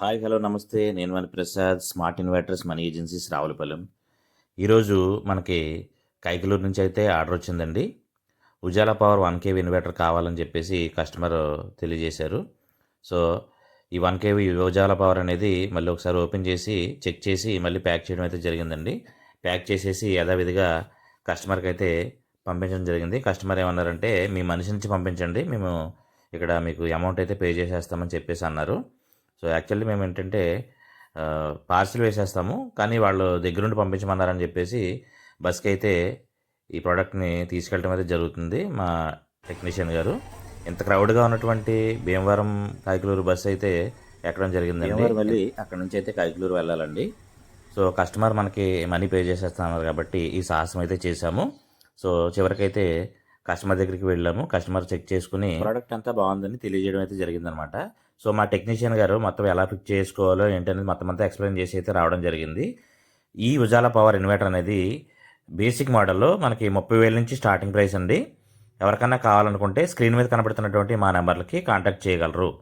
Hi hello నమస్తే. నేను మన Prasad smart inverters money agencies Ravulapalem ఈరోజు మనకి కైకలూరు నుంచి అయితే ఆర్డర్ వచ్చిందండి. Ujala power one KV inverter కావాలని చెప్పేసి కస్టమర్ తెలియజేశారు. సో ఈ వన్ కేవీ ఉజాలా పవర్ అనేది మళ్ళీ ఒకసారి ఓపెన్ చేసి చెక్ చేసి మళ్ళీ ప్యాక్ చేయడం అయితే జరిగిందండి. ప్యాక్ చేసేసి యథావిధిగా కస్టమర్కి అయితే పంపించడం జరిగింది. కస్టమర్ ఏమన్నారంటే మీ మనిషి నుంచి పంపించండి. మేము ఇక్కడ మీకు అమౌంట్ అయితే పే చేసేస్తామని చెప్పేసి అన్నారు. సో యాక్చువల్లీ మేము ఏంటంటే పార్సిల్ వేసేస్తాము కానీ వాళ్ళు దగ్గరుండి పంపించమన్నారని చెప్పేసి బస్కి అయితే ఈ ప్రోడక్ట్ని తీసుకెళ్ళడం అయితే జరుగుతుంది మా టెక్నీషియన్ గారు. ఇంత క్రౌడ్గా ఉన్నటువంటి భీమవరం కాయకలూరు బస్సు అయితే ఎక్కడం జరిగిందండి. మళ్ళీ అక్కడ నుంచి అయితే కాయకలూరు వెళ్ళాలండి. సో కస్టమర్ మనకి మనీ పే చేసేస్తున్నారు కాబట్టి ఈ సాహసం అయితే చేశాము. సో చివరికైతే కస్టమర్ దగ్గరికి వెళ్ళాము. కస్టమర్ చెక్ చేసుకుని ప్రోడక్ట్ అంతా బాగుందని తెలియజేయడం అయితే జరిగిందనమాట. సో మా టెక్నీషియన్ గారు మొత్తం ఎలా ఫిక్స్ చేసుకోవాలో ఏంటనేది మొత్తం అంతా ఎక్స్ప్లెయిన్ చేసి అయితే రావడం జరిగింది. ఈ ఉజాలా పవర్ ఇన్వర్టర్ అనేది బేసిక్ మోడల్లో మనకి ముప్పై వేల నుంచి స్టార్టింగ్ ప్రైస్ అండి. ఎవరికైనా కావాలనుకుంటే స్క్రీన్ మీద కనబడుతున్నటువంటి మా నెంబర్లకి కాంటాక్ట్ చేయగలరు.